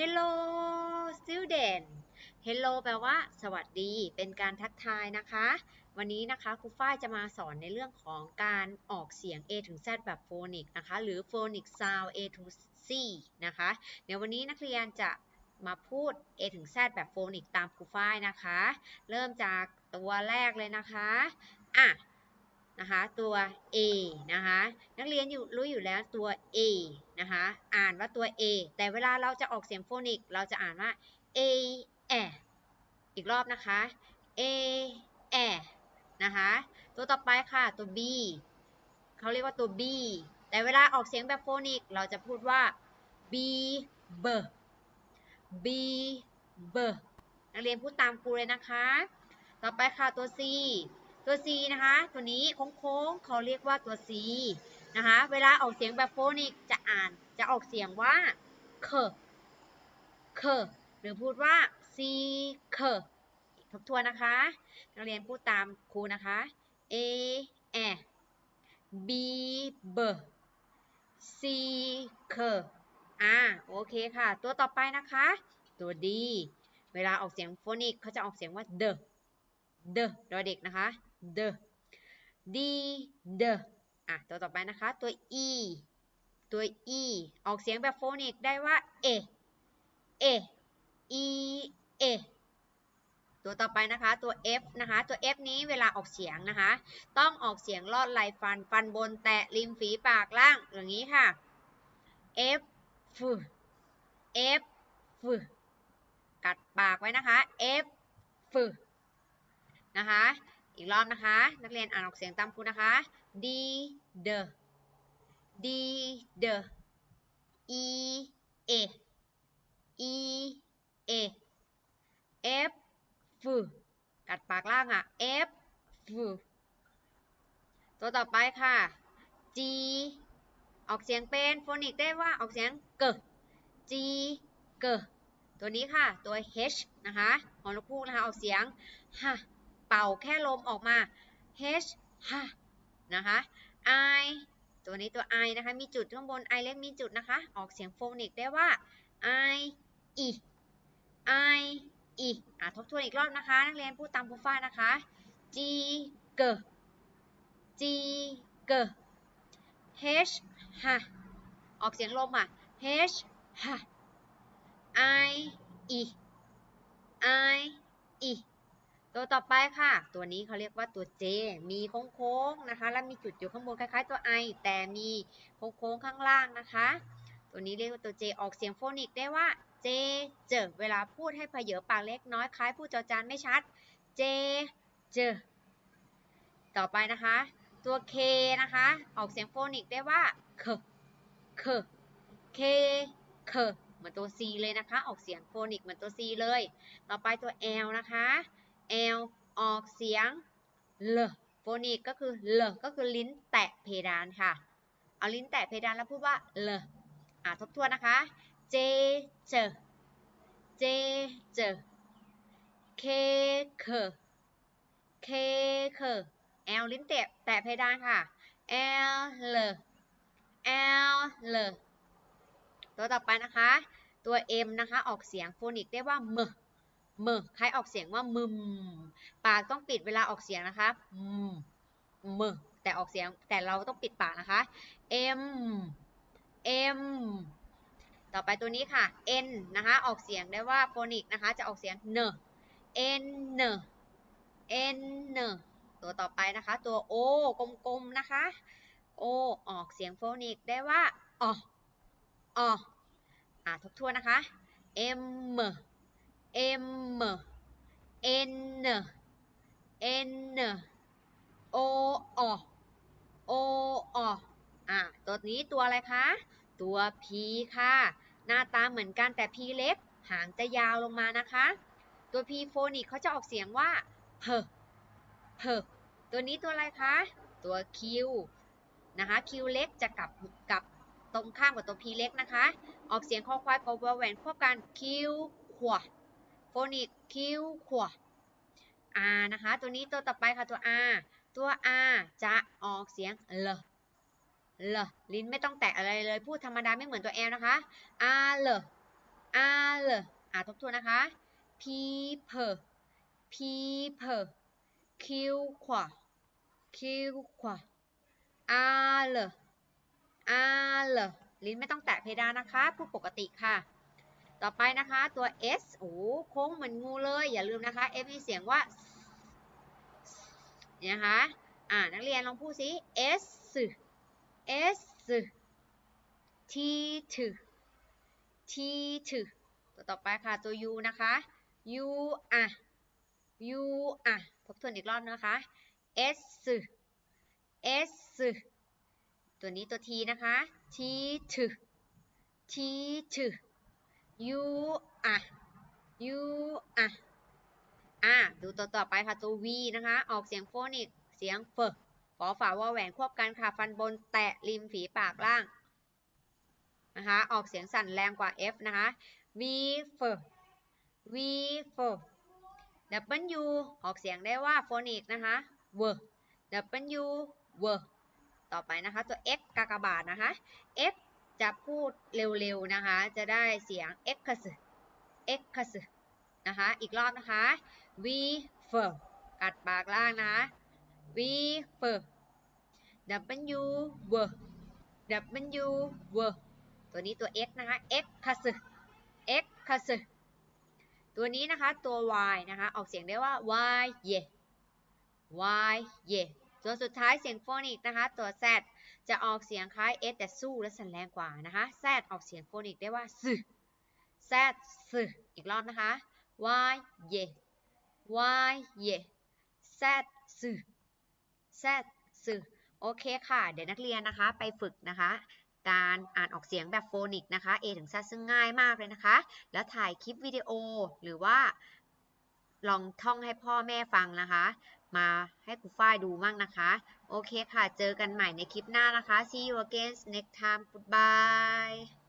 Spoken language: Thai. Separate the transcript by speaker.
Speaker 1: Hello student Hello แปลว่า สวัสดี เป็นการทักทายนะคะ วันนี้นะคะครูฝ้ายจะมาสอนในเรื่องของการออกเสียง A ถึง Z แบบโฟนิกนะคะ หรือ phonic sound A to C นะคะ เดี๋ยววันนี้นักเรียนจะมาพูด A ถึง Z แบบโฟนิกตามครูฝ้ายนะคะ เริ่มจากตัวแรกเลยนะคะ อะ นะคะตัว A นะคะนักเรียนอยู่รู้อยู่แล้วตัว A นะคะอ่านว่าตัว A แต่เวลาเราจะออกเสียงโฟนิกเราจะอ่านว่า A แออีกรอบนะคะ A แอนะคะตัวต่อไปค่ะตัว B เขาเรียกว่าตัว B แต่เวลาออกเสียงแบบโฟนิกเราจะพูดว่า B B B B นักเรียนพูดตามครูเลยนะคะ ต่อไปค่ะตัว C ตัว C นะคะ ตัวนี้โค้งๆเขาเรียกว่าตัว C นะคะ เวลาออกเสียงแบบโฟนิกจะอ่านจะออกเสียงว่าเคเคหรือพูดว่า C เคทบทวนนะคะ นักเรียนพูดตามครูนะคะ A แอ B เบ C เคอ่าโอเคค่ะ ตัวต่อไปนะคะ ตัว D เวลาออกเสียงโฟนิกเขาจะออกเสียงว่า the the ดอเด็กนะคะ the d the อะตัวต่อไปนะคะตัว e ตัว e ออกเสียงแบบโฟนิกได้ว่า a a e a ตัวต่อไปนะคะตัว f นะคะตัว f นี้เวลาออกเสียงนะคะ ต้องออกเสียงลอดไหลฟันฟันบนแตะริมฝีปากล่างอย่างนี้ค่ะ f f กัดปากไว้นะคะ f นะคะ อีกรอบนะคะ นักเรียนอ่านออกเสียงตามครูนะคะ d the d the e a e a f กัดปากล่างอะ f ตัวต่อไปค่ะ g ออกเสียงเป็นโฟนิกได้ว่าออกเสียงเก g เกตัวนี้ค่ะ ตัว h นะคะหอนกพูกนะคะ ออกเสียงฮะ เป่าแค่ลมออกมา h ฮะนะคะ i ตัวนี้ตัว i นะคะ มีจุดข้างบน i เล็กมีจุดนะคะ ออกเสียงโฟนิกได้ว่า i e i e อะทบทวนอีกรอบนะคะ นักเรียนพูดตามครูฟ้านะคะ g เก g เก h ฮะออกเสียงลมอะ h ฮะ i e i e ตัวต่อไปค่ะ ตัวนี้เขาเรียกว่าตัว J มีโค้งๆนะคะ แล้วมีจุดอยู่ข้างบนคล้ายๆตัว I แต่มีโค้งๆข้างล่างนะคะ ตัวนี้เรียกว่าตัว J ออกเสียงโฟนิกได้ว่า J เจอเวลาพูดให้เพเยอปากเล็กน้อยคล้ายพูดจอจานไม่ชัด J เจอต่อไปนะคะ ตัว K นะคะ ออกเสียงโฟนิกได้ว่าเคเคเคเคเหมือนตัว C เลยนะคะ ออกเสียงโฟนิกเหมือนตัว C เลย ต่อไปตัว L นะคะ L ออกเสียงเลโฟนิกก็คือเลก็คือลิ้นแตะเพดานค่ะ เอาลิ้นแตะเพดานแล้วพูดว่าเลอะทบทวนนะคะ J เจอ J เจอ K เค K เค L ลิ้นแตะแตะเพดานค่ะ L เล L เลตัวต่อไปนะคะ ตัว M นะคะ ออกเสียงโฟนิกได้ว่าเมเมใครออกเสียงว่ามึมปากต้องปิดเวลาออกเสียงนะคะมมแต่ออกเสียงแต่เราต้องปิดปากนะคะ m m ต่อไปตัวนี้ค่ะ n นะคะ ออกเสียงได้ว่าโฟนิกนะคะ จะออกเสียงเน n n n ตัวต่อไปนะคะ ตัว o กลมๆนะคะ o ออกเสียงโฟนิกได้ว่าอออ่าทบทวนนะคะ m M N N O O O O อะตัวนี้ตัวอะไรคะ ตัว P ค่ะ หน้าตาเหมือนกันแต่ P เล็ก หางจะยาวลงมานะคะ ตัว P โฟนิกเขาจะออกเสียงว่าเพเพตัวนี้ตัวอะไรคะ ตัว Q นะคะ Q เล็กจะกลับกับตรงข้ามกับตัว P เล็กนะคะ ออกเสียงคอควายกอแหวนควบกัน Q ขว โฟนิกคิวขว R นะคะ ตัวนี้ตัวต่อไปค่ะตัว R ตัว R จะออกเสียงเลเลลิ้นไม่ต้องแตะอะไรเลย พูดธรรมดาไม่เหมือนตัว L นะคะ R เล all อ่าทบทวนนะคะ people people q ขวา q ขวา all all ลิ้นไม่ต้องแตะเพดานนะคะ พูดปกติค่ะ ต่อไปนะคะตัว s โอ้โค้งเหมือนงูเลย อย่าลืมนะคะ f มีเสียงว่าเนี่ยนะคะอ่านักเรียนลองพูดสิ s s t t t t ตัวต่อไปค่ะตัว u นะคะ u อะ u อะทบทวนอีกรอบนะคะ s s ตัวนี้ตัว t นะคะ t t t t u อะ u อะ อะ ดูตัวต่อไปค่ะตัว v นะคะ ออกเสียงโฟนิก เสียงเฟฝอฝาวอแหวนควบกันค่ะ ฟันบนแตะริมฝีปากล่าง นะคะ ออกเสียงสั่นแรงกว่า f นะคะ v f v f w ออกเสียงได้ว่าโฟนิกนะคะ w w w ต่อไปนะคะ ตัว x กากบาทนะคะ x จะพูดเร็วๆนะคะ จะได้เสียง x x นะคะ อีกรอบนะคะ v f กัดปากล่างนะ v f w w w w ตัวนี้ตัว x นะคะ x คส x คสตัวนี้นะคะตัว y นะคะออกเสียงได้ว่า y เย y เยตัวสุดท้ายเสียงโฟนิกนะคะตัว z จะออกเสียงคล้าย s แต่สู้และสั่นแรงกว่านะคะ z ออกเสียงโฟนิกได้ว่าซ z ซอีกรอบนะคะ y เย y เย z ซ z ซโอเคค่ะ เดี๋ยวนักเรียนนะคะไปฝึกนะคะ การอ่านออกเสียงแบบโฟนิกนะคะ A ถึง Z ซึ่งง่ายมากเลยนะคะ แล้วถ่ายคลิปวิดีโอหรือว่าลองท่องให้พ่อแม่ฟังนะคะ มาให้ครูฝ้ายดูบ้างนะคะ โอเคค่ะ เจอกันใหม่ในคลิปหน้านะคะ see you again next time goodbye